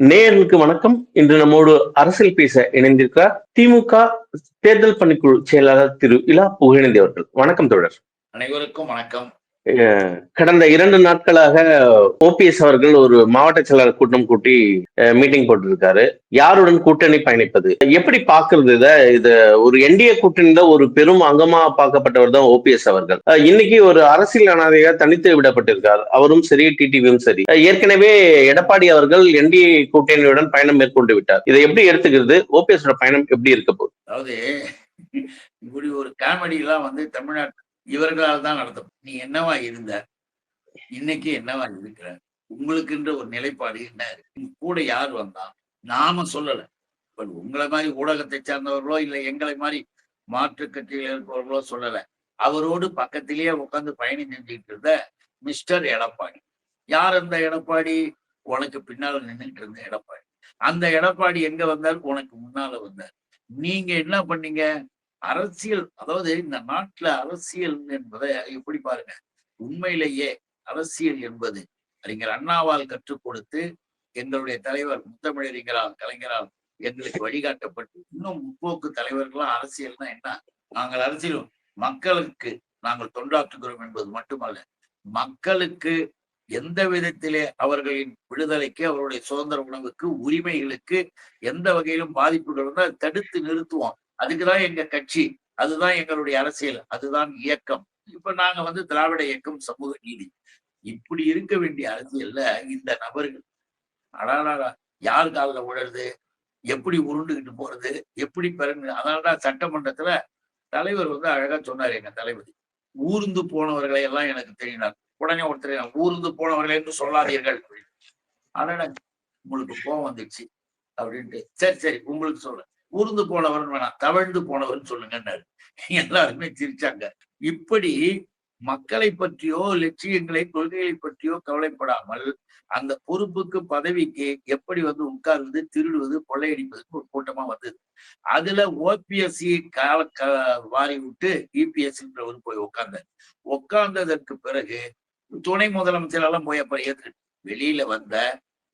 நேயர்களுக்கு வணக்கம். இன்று நம்மோடு அரசியல் பேச இணைந்திருக்கிறார் திமுக தேர்தல் பணிக்குழு செயலாளர் திரு இலா புகழேந்தி அவர்கள். வணக்கம் தொடர் அனைவருக்கும் வணக்கம். கடந்த இரண்டு நாட்களாக ஓபிஎஸ் அவர்கள் ஒரு மாவட்ட செயலாளர் கூட்டம் கூட்டி மீட்டிங் போட்டிருக்காரு. யாருடன் கூட்டணி பயணிப்பது? எப்படி பாக்குறது இத? இது ஒரு என்டிஏ கூட்டணியில ஒரு பெரும் அங்கமா பார்க்கப்பட்டவர் தான் ஓபிஎஸ் அவர்கள். இன்னைக்கு ஒரு அரசியல் அனாதையாக தனித்து விடப்பட்டிருக்கார். அவரும் சரி டிடிவியும் சரி. ஏற்கனவே எடப்பாடி அவர்கள் என்டிஏ கூட்டணியுடன் பயணம் மேற்கொண்டு விட்டார். இதை எப்படி எடுத்துக்கிறது? ஓபிஎஸ் பயணம் எப்படி இருக்க போகுது? அதாவது இப்படி ஒரு காமெடி எல்லாம் வந்து தமிழ்நாட்டு இவர்களால் தான் நடத்தும் நீ என்னவா இருந்த? இன்னைக்கு என்னவா இருக்கிற? உங்களுக்குன்ற ஒரு நிலைப்பாடு என்ன இருக்கு? உங்க கூட யார் வந்தா? நாம சொல்லல. பட் உங்களை மாதிரி ஊடகத்தை சார்ந்தவர்களோ இல்லை எங்களை மாதிரி மாற்று கட்சியில் இருப்பவர்களோ சொல்லல. அவரோடு பக்கத்திலேயே உட்கார்ந்து பயணம் செஞ்சுக்கிட்டு இருந்த மிஸ்டர் எடப்பாடி. யார் அந்த எடப்பாடி? உனக்கு பின்னால நின்றுட்டு இருந்த எடப்பாடி. அந்த எடப்பாடி எங்க வந்தார்? உனக்கு முன்னால வந்தார். நீங்க என்ன பண்ணீங்க? அரசியல் அதாவது இந்த நாட்டுல அரசியல் என்பதை எப்படி பாருங்க? உண்மையிலேயே அரசியல் என்பது. அறிஞர் அண்ணாவால் கற்றுக் கொடுத்து எங்களுடைய தலைவர் முத்தமிழறிஞரால் கலைஞரால் எங்களுக்கு வழிகாட்டப்பட்டு இன்னும் முற்போக்கு தலைவர்களாம் அரசியல்னா என்ன? நாங்கள் அரசியல் மக்களுக்கு நாங்கள் தொண்டாற்றுகிறோம் என்பது மட்டுமல்ல மக்களுக்கு எந்த விதத்திலே அவர்களின் விடுதலைக்கு அவருடைய சுதந்திர உணவுக்கு உரிமைகளுக்கு எந்த வகையிலும் பாதிப்புகள் இருந்தால் தடுத்து நிறுத்துவோம். அதுக்குதான் எங்க கட்சி அதுதான் எங்களுடைய அரசியல் அதுதான் இயக்கம். இப்ப நாங்க வந்து திராவிட இயக்கம் சமூக நீதி. இப்படி இருக்க வேண்டிய அரசியல்ல இந்த நபர்கள் அடாடா யார் காலில் விழுறது எப்படி உருண்டுகிட்டு போறது எப்படி பெருங்க அதனாலதான் சட்டமன்றத்துல தலைவர் வந்து அழகா சொன்னார் எங்க தளபதி. ஊர்ந்து போனவர்களை எல்லாம் எனக்கு தெரியினார் உடனே ஒருத்தர் ஊர்ந்து போனவர்களை என்று சொல்லாதீர்கள் அதனால உங்களுக்கு கோவம் வந்துச்சு அப்படின்ட்டு. சரி சரி உங்களுக்கு சொல்றேன். ஊர்ந்து போனவர் வேணாம் தவழ்ந்து போனவர்னு சொல்லுங்கன்னாரு. எல்லாருமே சிரிச்சாங்க. இப்படி மக்களை பற்றியோ லட்சியங்களை கொள்கைகளை பற்றியோ கவலைப்படாமல் அந்த பொறுப்புக்கு பதவிக்கு எப்படி வந்து உட்கார்ந்து திருடுவது கொள்ளையடிப்பதுக்கு ஒரு கூட்டமா வந்தது. அதுல ஓபிஎஸ்சி கால க வாரி விட்டு இபிஎஸ்சின்றவர் போய் உட்கார்ந்தார். உட்கார்ந்ததற்கு பிறகு துணை முதலமைச்சர் எல்லாம் போய் அப்புறம் ஏத்துக்கிட்டு வெளியில வந்த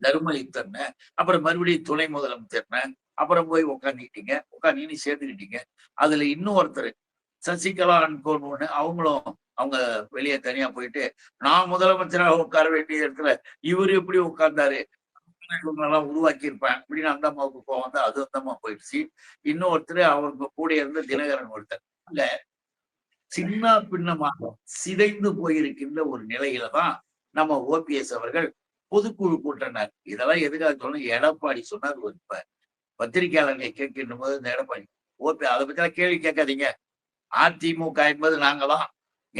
தர்மலித்தன்ன அப்புறம் மறுபடியும் துணை முதலமைச்சர்ன அப்புறம் போய் உட்காந்துக்கிட்டீங்க உட்காந்து சேர்த்துக்கிட்டீங்க அதுல இன்னும் ஒருத்தர் சசிகலா அன்கோன்னு அவங்களும் அவங்க வெளியே தனியா போயிட்டு நான் முதலமைச்சராக உட்கார வேண்டிய இடத்துல இவர் எப்படி உட்கார்ந்தாரு? இவங்களெல்லாம் உருவாக்கி இருப்பேன் அப்படின்னு அந்த அம்மாவுக்கு போக வந்து அது அந்தம்மா போயிடுச்சு. இன்னொருத்தர் அவங்க கூட இருந்த தினகரன் ஒருத்தர். இல்ல சின்ன பின்னமாக சிதைந்து போயிருக்கின்ற ஒரு நிலையில தான் நம்ம ஓபிஎஸ் அவர்கள் பொதுக்குழு கூட்டினார் இதெல்லாம் எதுக்காக சொன்ன எடப்பாடி சொன்னார் ஒரு இப்ப. பத்திரிகையாளர்களை கேட்கின்ற போது இந்த எடப்பாடி ஓபி அதை பத்தி கேள்வி கேட்காதீங்க. அதிமுக என்பது நாங்களாம்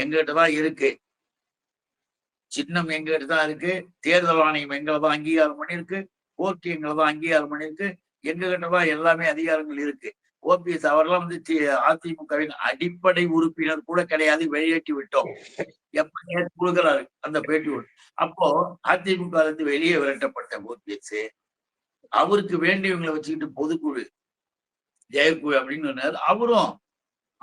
எங்ககிட்ட தான் இருக்கு. சின்னம் எங்ககிட்ட தான் இருக்கு. தேர்தல் ஆணையம் எங்களை தான் அங்கீகாரம் பண்ணியிருக்கு. ஓகே எங்களை தான் அங்கீகாரம் பண்ணியிருக்கு. எங்ககிட்ட தான் எல்லாமே அதிகாரங்கள் இருக்கு. ஓபிஎஸ் அவரெல்லாம் வந்து அதிமுகவின் அடிப்படை உறுப்பினர் கூட கிடையாது. வெளியேற்றி விட்டோம். எப்ப நேற்று கொடுக்குறாரு அந்த பேட்டி அப்போ அதிமுக இருந்து வெளியே விரட்டப்பட்ட ஓபிஎஸ் அவருக்கு வேண்டியவங்களை வச்சுக்கிட்டு பொதுக்குழு ஜெயக்குழு அப்படின்னு அவரும்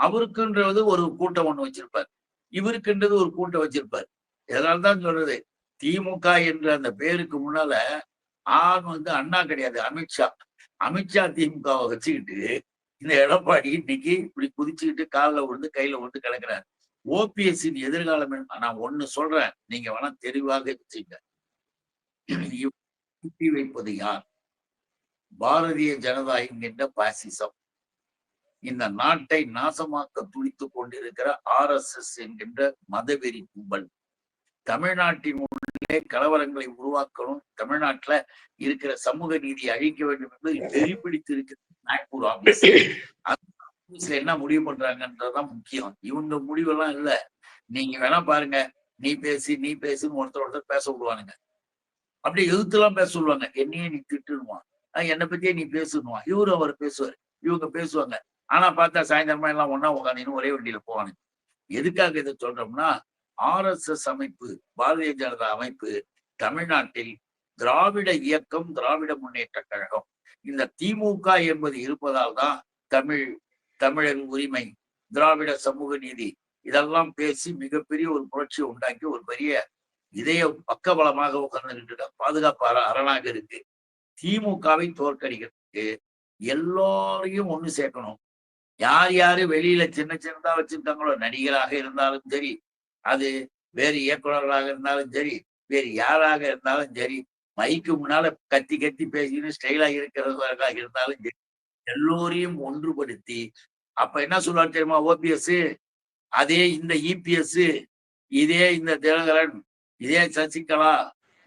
அவருக்குன்றது ஒரு கூட்டம் ஒண்ணு வச்சிருப்பார். இவருக்குன்றது ஒரு கூட்டம் வச்சிருப்பார். இதனால்தான் சொல்றது திமுக என்ற அந்த பேருக்கு முன்னால ஆண் வந்து அண்ணா கிடையாது அமித்ஷா அமித்ஷா திமுகவை வச்சுக்கிட்டு இந்த எடப்பாடி இன்னைக்கு இப்படி குதிச்சுக்கிட்டு காலில் விழுந்து கையில விழுந்து கிடக்குறாரு. ஓபிஎஸ்ஸின் எதிர்காலம் நான் ஒண்ணு சொல்றேன். நீங்க வேணா தெளிவாக வச்சுங்க. வைப்பது யார்? பாரதிய ஜனதா என்கின்ற பாசிசம். இந்த நாட்டை நாசமாக்க துடித்துக் கொண்டிருக்கிற ஆர் எஸ் எஸ் என்கின்ற மதவெறி கும்பல். தமிழ்நாட்டின் உள்ளே கலவரங்களை உருவாக்கணும் தமிழ்நாட்டுல இருக்கிற சமூக நீதியை அழிக்க வேண்டும் என்று வெறி இருக்கிற நாக்பூர் ஆபீஸ் ஆபீஸ்ல என்ன முடிவு பண்றாங்கன்றதுதான் முக்கியம். இவங்க முடிவெல்லாம் இல்ல. நீங்க வேணா பாருங்க. நீ பேசி நீ பேசுன்னு ஒருத்தர் ஒருத்தர் பேச விடுவானுங்க. அப்படியே எதிர்த்துலாம் பேச சொல்லுவாங்க. என்னையே நீ திட்டுவான் என்னை பத்தியே நீ பேசணுவான் இவரு அவர் பேசுவார். இவங்க பேசுவாங்க. ஆனா பார்த்தா சாயந்தரமா எல்லாம் ஒன்னா உட்காந்து ஒரே வண்டியில போவானுங்க. எதுக்காக இதை சொல்றோம்னா ஆர் எஸ் எஸ் அமைப்பு பாரதிய ஜனதா அமைப்பு தமிழ்நாட்டில் திராவிட இயக்கம் திராவிட முன்னேற்ற கழகம். இந்த திமுக என்பது இருப்பதால் தான் தமிழ் தமிழர் உரிமை திராவிட சமூக நீதி இதெல்லாம் பேசி மிகப்பெரிய ஒரு புரட்சியை உண்டாக்கி ஒரு பெரிய இதய பக்கபலமாக உட்கார்ந்துகிட்டு பாதுகாப்பு அரணாக இருக்கு. திமுகவை தோற்கடிக்கிறதுக்கு எல்லோரையும் ஒண்ணு சேர்க்கணும். யார் யாரு வெளியில சின்ன சின்னதா வச்சிருக்காங்களோ நடிகராக இருந்தாலும் சரி அது வேறு இயக்குனர்களாக இருந்தாலும் சரி வேறு யாராக இருந்தாலும் சரி மைக்கு முன்னால கத்தி கத்தி பேசின்னு ஸ்டைலா இருக்கிறவர்களாக இருந்தாலும் சரி எல்லோரையும் ஒன்றுபடுத்தி அப்ப என்ன சொல்லுவார் தெரியுமா ஓபிஎஸ் அதே இந்த இபிஎஸ் இதே இந்த தினகரன் இதே சசிகலா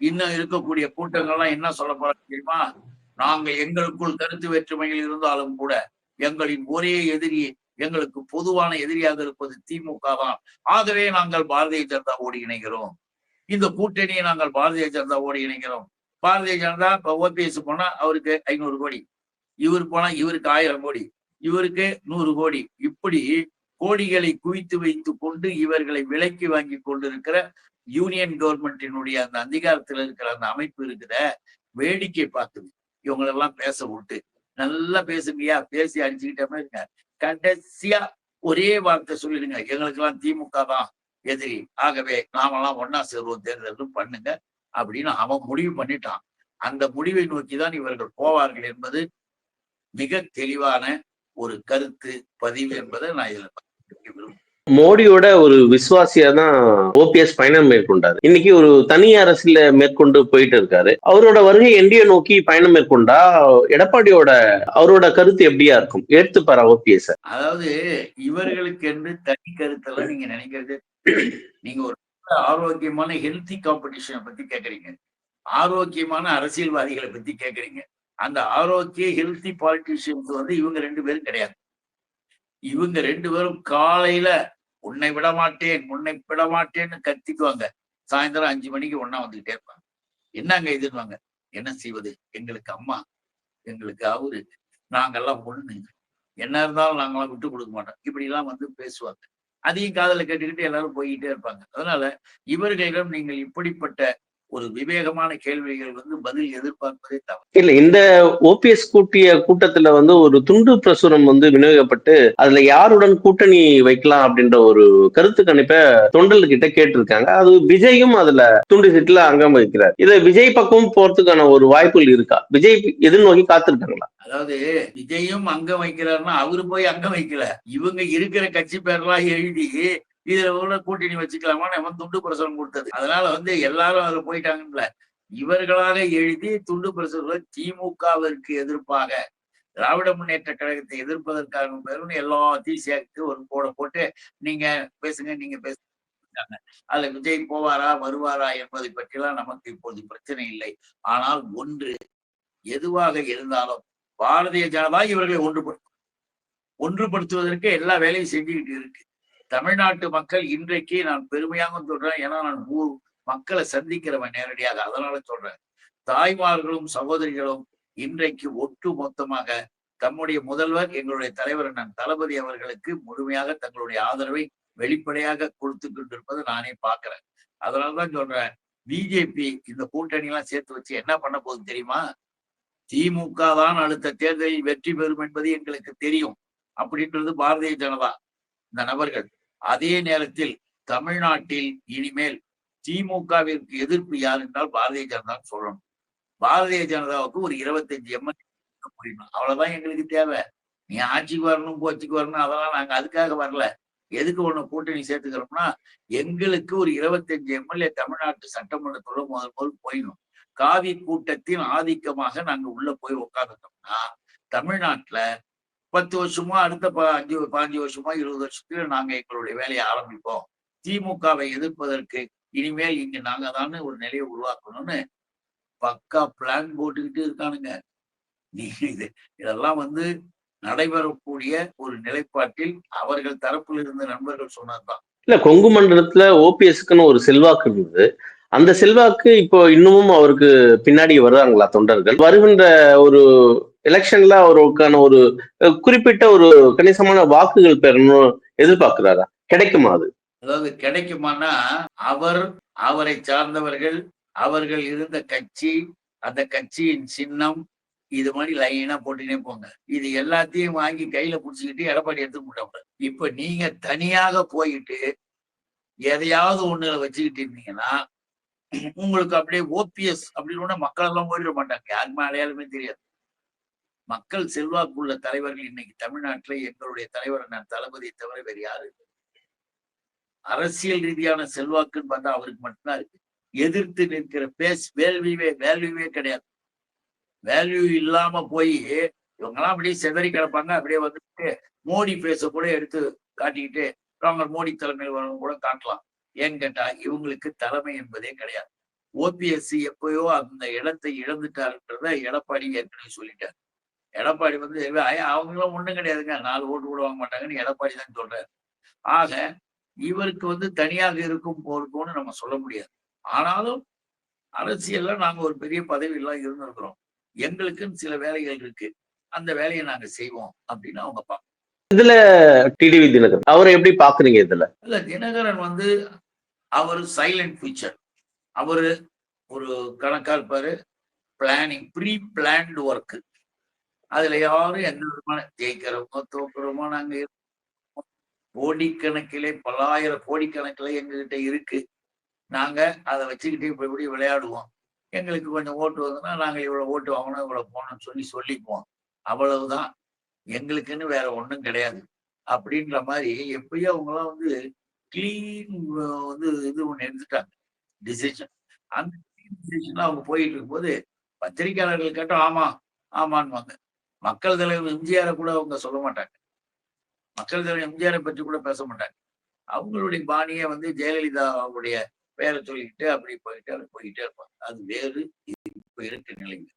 இன்னும் இருக்கக்கூடிய கூட்டங்கள்லாம் என்ன சொல்ல போறாங்க தெரியுமா? நாங்க எங்களுக்குள் கருத்து வேற்றுமைகள் இருந்தாலும் கூட எங்களின் ஒரே எதிரி எங்களுக்கு பொதுவான எதிரியாக இருப்பது திமுக தான். ஆகவே நாங்கள் பாரதிய ஜனதாவோடு இணைகிறோம். இந்த கூட்டணியை நாங்கள் பாரதிய ஜனதாவோடு இணைகிறோம். பாரதிய ஜனதா இப்ப ஓபிஎஸ் போனா அவருக்கு ஐநூறு கோடி. இவர் போனா இவருக்கு ஆயிரம் கோடி. இவருக்கு நூறு கோடி. இப்படி கோடிகளை குவித்து வைத்து கொண்டு இவர்களை விலைக்கு வாங்கி கொண்டிருக்கிற யூனியன் கவர்மெண்டினுடைய அந்த அதிகாரத்தில் இருக்கிற அந்த அமைப்பு இருக்கிற வேடிக்கை பார்த்து இவங்களெல்லாம் பேச விட்டு நல்லா பேசுங்கய்யா பேசி அடிச்சுக்கிட்டே இருங்க கடைசியா ஒரே வார்த்தை சொல்லிடுங்க. எங்களுக்கு எல்லாம் திமுக தான் எதிரி. ஆகவே நாமெல்லாம் ஒன்னா சேருவோம் தேர்தல் பண்ணுங்க அப்படின்னு அவன் முடிவு பண்ணிட்டான். அந்த முடிவை நோக்கி தான் இவர்கள் போவார்கள் என்பது மிக தெளிவான ஒரு கருத்து பதிவு என்பதை நான் இதுல மோடியோட ஒரு விசுவாசியா தான் ஓபிஎஸ் பயணம் மேற்கொண்டாரு. இன்னைக்கு ஒரு தனி அரசியல மேற்கொண்டு போயிட்டு இருக்காரு. அவரோட வருகை என்டிஏ நோக்கி பயணம் மேற்கொண்டா எடப்பாடியோட அவரோட கருத்து எப்படியா இருக்கும்? ஏத்துப்பாரா ஓபிஎஸ் அதாவது இவர்களுக்கு என்று தனி கருத்தெல்லாம் நீங்க நினைக்கிறது நீங்க ஒரு ஆரோக்கியமான ஹெல்த்தி காம்படிஷனை பத்தி கேக்குறீங்க. ஆரோக்கியமான அரசியல்வாதிகளை பத்தி கேக்குறீங்க. அந்த ஆரோக்கிய ஹெல்த்தி பாலிட்டிஷியன்ஸ் வந்து இவங்க ரெண்டு பேரும் கிடையாது. இவங்க ரெண்டு பேரும் காலையில உன்னை விட மாட்டேன் உன்னை விட மாட்டேன்னு கத்திக்குவாங்க. சாயந்தரம் அஞ்சு மணிக்கு ஒன்னா வந்துகிட்டே இருப்பாங்க. என்னங்க இதுன்னுவாங்க. என்ன செய்வது? எங்களுக்கு அம்மா எங்களுக்கு அவரு நாங்கெல்லாம் ஒண்ணு என்ன இருந்தாலும் நாங்களாம் விட்டு கொடுக்க மாட்டோம். இப்படி எல்லாம் வந்து பேசுவாங்க. அதையும் காதுல கேட்டுக்கிட்டு எல்லாரும் போய்கிட்டே இருப்பாங்க. அதனால இவர்களிடம் நீங்கள் இப்படிப்பட்ட ஒரு விவேகமான கேள்விகள் வந்து பதில் எதிர்பார்ப்பதே தவறு. இல்ல இந்த ஓபிஎஸ் கூட்டிய கூட்டத்துல வந்து ஒரு துண்டு பிரசுரம் வந்து விநியோகிக்கப்பட்டு அதுல யாருடன் கூட்டணி வைக்கலாம் அப்படின்ற ஒரு கருத்து கணிப்பை தொண்டல் கிட்ட கேட்டிருக்காங்க. அது விஜயும் அதுல துண்டு சீட்டுல அங்கம் வகிக்கிறார். இத விஜய் பக்கமும் போறதுக்கான ஒரு வாய்ப்புகள் இருக்கா? விஜய் எதிர்நோக்கி காத்திருக்காங்களா? அதாவது விஜயும் அங்கம் வைக்கிறாருன்னா அவரு போய் அங்கம் வைக்கல. இவங்க இருக்கிற கட்சி பேர்லாம் எழுதி இதுல உள்ள கூட்டணி வச்சுக்கலாமா நம்ம துண்டு பிரசுரம் கொடுத்தது. அதனால வந்து எல்லாரும் அதுல போயிட்டாங்கல்ல. இவர்களாக எழுதி துண்டு பிரசுரம் திமுகவிற்கு எதிர்ப்பாக திராவிட முன்னேற்ற கழகத்தை எதிர்ப்பதற்காக பெரும் எல்லாத்தையும் சேர்த்து ஒரு போட போட்டு நீங்க பேசுங்க நீங்க பேசுங்க அதுல விஜய் போவாரா வருவாரா என்பதை பற்றிலாம் நமக்கு இப்போது பிரச்சனை இல்லை. ஆனால் ஒன்று எதுவாக இருந்தாலும் பாரதிய ஜனதா இவர்களை ஒன்றுபடுத்தும் ஒன்றுபடுத்துவதற்கு எல்லா வேலையும் செஞ்சுக்கிட்டு இருக்கு. தமிழ்நாட்டு மக்கள் இன்றைக்கு நான் பெருமையாக சொல்றேன். ஏன்னா நான் ஊர் மக்களை சந்திக்கிறவன் நேரடியாக. அதனால சொல்றேன். தாய்மார்களும் சகோதரிகளும் இன்றைக்கு ஒட்டு மொத்தமாக தம்முடைய முதல்வர் எங்களுடைய தலைவர் நான் தளபதி அவர்களுக்கு முழுமையாக தங்களுடைய ஆதரவை வெளிப்படையாக கொடுத்து கொண்டிருப்பதை நானே பாக்குறேன் அதனாலதான் சொல்றேன். பிஜேபி இந்த கூட்டணி எல்லாம் சேர்த்து வச்சு என்ன பண்ண போகுது தெரியுமா? திமுக தான் அடுத்த தேர்தலில் வெற்றி பெறும் என்பது எங்களுக்கு தெரியும். அப்படின்றது பாரதிய ஜனதா. இந்த நபர்கள். அதே நேரத்தில் தமிழ்நாட்டில் இனிமேல் திமுகவிற்கு எதிர்ப்பு யார் என்றால் பாரதிய ஜனதா சொல்லணும். பாரதிய ஜனதாவுக்கு ஒரு இருபத்தஞ்சு எம்எல்ஏ முடியணும் அவ்வளவுதான் எங்களுக்கு தேவை. நீ ஆட்சிக்கு வரணும் போச்சிக்கு வரணும் அதெல்லாம் நாங்க அதுக்காக வரல. எதுக்கு ஒண்ணு கூட்டணி சேர்த்துக்கிறோம்னா எங்களுக்கு ஒரு இருபத்தஞ்சு எம்எல்ஏ தமிழ்நாட்டு சட்டமன்றத்தோட முதல் முதல் போயிடும் காவி கூட்டத்தின் ஆதிக்கமாக நாங்க உள்ள போய் உட்காந்துட்டோம்னா தமிழ்நாட்டுல பத்து வருஷமா அடுத்த அஞ்சு பாஞ்சு வருஷமா இருபது வருஷத்துல நாங்க எங்களுடைய வேலையை ஆரம்பிப்போம். திமுகவை எதிர்ப்பதற்கு இனிமேல் இங்க நாங்க தானே ஒரு நிலையை உருவாக்கணும்னு பக்கா பிளான் போட்டுக்கிட்டு இருக்கானுங்க. இது இதெல்லாம் வந்து நடைபெறக்கூடிய ஒரு நிலைப்பாட்டில் அவர்கள் தரப்பில் இருந்த நண்பர்கள் சொன்னதுதான். இல்ல கொங்கு மண்டலத்துல ஓபிஎஸ்க்குன்னு ஒரு செல்வாக்கு இருந்தது. அந்த செல்வாக்கு இப்போ இன்னமும் அவருக்கு பின்னாடி வர்றாங்களா தொண்டர்கள்? வருகின்ற ஒரு எலெக்ஷன்ல அவருக்கான ஒரு குறிப்பிட்ட ஒரு கணிசமான வாக்குகள் பெறணும் எதிர்பார்க்கிறாரா? கிடைக்குமா அது? அதாவது கிடைக்குமானா அவர் அவரை சார்ந்தவர்கள் அவர்கள் இருந்த கட்சி அந்த கட்சியின் சின்னம் இது மாதிரி லைனா போட்டுனே போங்க. இது எல்லாத்தையும் வாங்கி கையில புடிச்சுக்கிட்டு எடப்பாடி எடுத்து முட்டாங்க இப்ப நீங்க தனியாக போயிட்டு எதையாவது ஒண்ணுல வச்சுக்கிட்டு இருந்தீங்கன்னா உங்களுக்கு அப்படியே ஓபிஎஸ் அப்படின்னு மக்கள் எல்லாம் ஓடிட மாட்டாங்க. யாருமே அடையாளமே தெரியாது. மக்கள் செல்வாக்குள்ள தலைவர்கள் இன்னைக்கு தமிழ்நாட்டில் எங்களுடைய தலைவர் நான் தளபதியை தவிர வேறு யாரு அரசியல் ரீதியான செல்வாக்குன்னு பார்த்தா அவருக்கு மட்டும்தான் இருக்கு. எதிர்த்து நிற்கிற பேஸ் வேல்வியூவே வேல்யூவே கிடையாது. வேல்யூ இல்லாம போய் இவங்கெல்லாம் அப்படியே செதறி கிடப்பாங்க. அப்படியே வந்துட்டு மோடி பேச கூட எடுத்து காட்டிக்கிட்டு அவங்க மோடி தலைமையில் வரவங்க கூட காட்டலாம். ஏன்னு கேட்டா இவங்களுக்கு தலைமை என்பதே கிடையாது. ஓபிஎஸ்சி எப்பயோ அந்த இடத்தை இழந்துட்டாருன்றத எடப்பாடி ஏற்கனவே சொல்லிட்டார். எடப்பாடி வந்து "ஐயா, அவங்களும் ஒண்ணும் கிடையாதுங்க. நாலு ஓட்டு கூட வாங்க மாட்டாங்கன்னு எடப்பாடி தான் சொல்றாரு. ஆக இவருக்கு வந்து தனியாக இருக்கும் போருக்கும்னு நம்ம சொல்ல முடியாது. ஆனாலும் அரசியல்ல நாங்க ஒரு பெரிய பதவி எல்லாம் இருந்திருக்கிறோம். எங்களுக்குன்னு சில வேலைகள் இருக்கு. அந்த வேலையை நாங்க செய்வோம் அப்படின்னு அவங்க பார்ப்பாங்க டிடிவி தினகரன் அவரை எப்படி பாக்குறீங்க இதுல? இல்ல தினகரன் வந்து அவர் சைலண்ட் ஃபியூச்சர் அவரு ஒரு கணக்கா இருப்பாரு. பிளானிங் ப்ரீ பிளான்டு ஒர்க் அதுல யாரும் எந்த விதமான ஜெயிக்கிறோமோ தோக்குறோமோ நாங்க கோடிக்கணக்கிலே பல்லாயிரம் கோடிக்கணக்கில் எங்ககிட்ட இருக்கு. நாங்க அதை வச்சுக்கிட்டு இப்ப இப்படி விளையாடுவோம். எங்களுக்கு கொஞ்சம் ஓட்டு வந்ததுன்னா நாங்க இவ்வளவு ஓட்டு வாங்கணும் இவ்வளவு போகணும்னு சொல்லி சொல்லிப்போம் அவ்வளவுதான். எங்களுக்குன்னு வேற ஒண்ணும் கிடையாது. அப்படின்ற மாதிரி எப்பயும் அவங்களாம் வந்து கிளீன் வந்து இது ஒண்ணு எடுத்துட்டாங்க. டிசிஷன் அந்த டிசிஷன் அவங்க போயிட்டு இருக்கும்போது பத்திரிகையாளர்கள் கேட்டோம் ஆமா ஆமான்வாங்க மக்கள் தலைவர் எம்ஜிஆரை கூட அவங்க சொல்ல மாட்டாங்க. மக்கள் தலைவர் எம்ஜிஆரை பற்றி கூட பேச மாட்டாங்க. அவங்களுடைய பாணியை வந்து ஜெயலலிதாவுடைய பேரை சொல்லிக்கிட்டு அப்படி போயிட்டு அப்படி போயிட்டே இருப்பாங்க. அது வேறு இது இப்ப இருக்க நிலைமை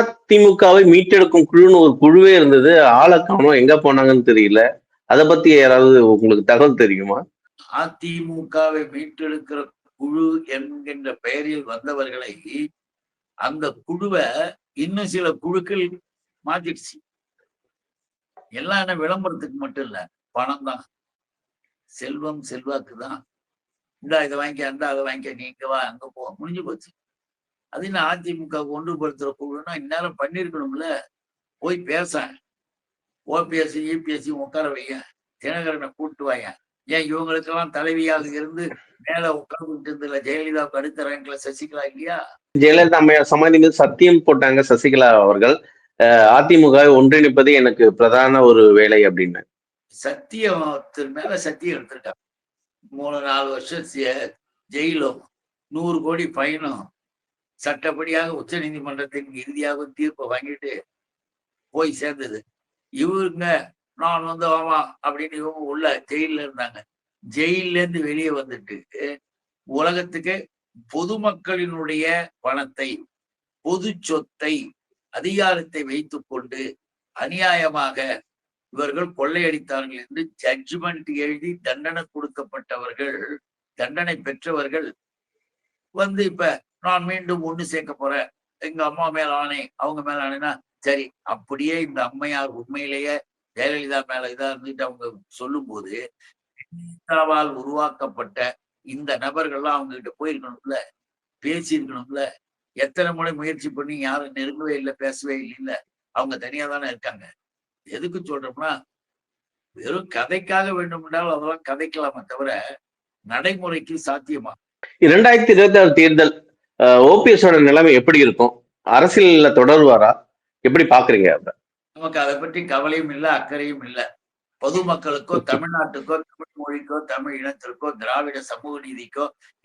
அதிமுகவை மீட்டெடுக்கும் குழுன்னு ஒரு குழுவே இருந்தது. ஆளை காணும். எங்க போனாங்கன்னு தெரியல. அதை பத்தி யாராவது உங்களுக்கு தகவல் தெரியுமா? அதிமுகவை மீட்டெடுக்கிற குழு என்கின்ற பெயரில் வந்தவர்களை அந்த குழுவை இன்னும் சில குழுக்கள் மாத்திடுச்சு. எல்லாம் என்ன விளம்பரத்துக்கு மட்டும் இல்ல பணம் தான். செல்வம் செல்வாக்கு தான். இந்தா இதை வாங்கிக்க அந்த அதை வாங்கிக்க நீங்க வா அங்க போ முடிஞ்சு போச்சு. அது என்ன அதிமுக ஒன்றுபடுத்துற குழுன்னா இந்நேரம் பண்ணிருக்கணும்ல. போய் பேச. ஓபிஎஸ்சி யூபிஎஸ்சி உட்கார வைய தினகரனை கூட்டு வாங்க ஏன் இவங்களுக்கெல்லாம் தலைவியாக இருந்து மேல உட்கார்ந்துட்டு இருந்ததுல ஜெயலலிதாவுக்கு அடுத்த ரேங்க்ல சசிகலா இல்லையா? ஜெயலலிதா அம்மையார் சமாதி மீது சத்தியம் போட்டாங்க சசிகலா அவர்கள். அஹ் அதிமுகவை ஒன்றிணைப்பது எனக்கு பிரதான ஒரு வேலை அப்படின்னு. சத்தியத்தின் மேல சத்தியம் எடுத்திருக்காங்க. மூணு நாலு வருஷம் ஜெயிலும் நூறு கோடி ஃபைனும் சட்டப்படியாக உச்ச நீதிமன்றத்தின் இறுதியாக தீர்ப்பை வாங்கிட்டு போய் சேர்ந்தது. இவருங்க நான் வந்து ஆமா அப்படின்னு இவங்க உள்ள ஜெயில்ல இருந்தாங்க. ஜெயில இருந்து வெளியே வந்துட்டு உலகத்துக்கு பொதுமக்களினுடைய பணத்தை பொது சொத்தை அதிகாரத்தை வைத்து கொண்டு அநியாயமாக இவர்கள் கொள்ளையடித்தார்கள் என்று ஜட்ஜ்மெண்ட் எழுதி தண்டனை கொடுக்கப்பட்டவர்கள் தண்டனை பெற்றவர்கள் வந்து இப்ப நான் மீண்டும் ஒண்ணு சேர்க்க போறேன். எங்க அம்மா மேல ஆணை அவங்க மேல ஆணைனா சரி அப்படியே இந்த அம்மையார் உண்மையிலேயே ஜெயலலிதா மேல இதா இருந்துட்டு அவங்க சொல்லும்போது ஜெயலலிதாவால் உருவாக்கப்பட்ட இந்த நபர்கள்லாம் அவங்க கிட்ட போயிருக்கணும்ல பேசியிருக்கணும்ல. எத்தனை முறை முயற்சி பண்ணி யாரும் நெருங்கவே இல்லை பேசவே இல்லைல்ல. அவங்க தனியா தானே இருக்காங்க. எதுக்கு சொல்றோம்னா வெறும் கதைக்காக வேண்டும் என்றால் அதெல்லாம் கதைக்கலாமே தவிர நடைமுறைக்கு சாத்தியமா? இரண்டாயிரத்தி இருபத்தி ஆறு தேர்தல் ஓபிஎஸோட நிலைமை எப்படி இருக்கும்? அரசியல்ல தொடர்வாரா? எப்படி பாக்குறீங்க அப்ப நமக்கு அதை பற்றி கவலையும் இல்லை அக்கறையும் இல்லை. பொதுமக்களுக்கோ தமிழ்நாட்டுக்கோ தமிழ் மொழிக்கோ தமிழ் இனத்திற்கோ திராவிட சமூக நீதிக்கோ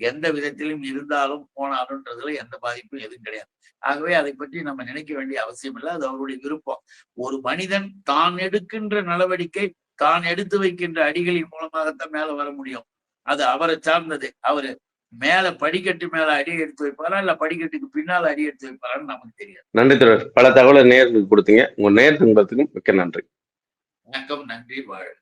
எந்த விதத்திலும் இருந்தாலும் போனாலும்ன்றதுல எந்த பாதிப்பும் எதுவும் கிடையாது. ஆகவே அதை பற்றி நம்ம நினைக்க வேண்டிய அவசியம் இல்லை. அது அவருடைய விருப்பம். ஒரு மனிதன் தான் எடுக்கின்ற நடவடிக்கை தான் எடுத்து வைக்கின்ற அடிகளின் மூலமாகத்தான் மேல வர முடியும். அது அவரை சார்ந்தது. அவரு மேல படிக்கட்டு மேல அடி எடுத்து வைப்பாரா இல்ல படிக்கட்டுக்கு பின்னால அடி எடுத்து வைப்பாரான்னு நமக்கு தெரியாது. நன்றி தொடர் பல தகவலை நேருக்கு கொடுத்தீங்க. உங்க நேரத்துக்கு மிக்க நன்றி. வணக்கம் நன்றி வாழ்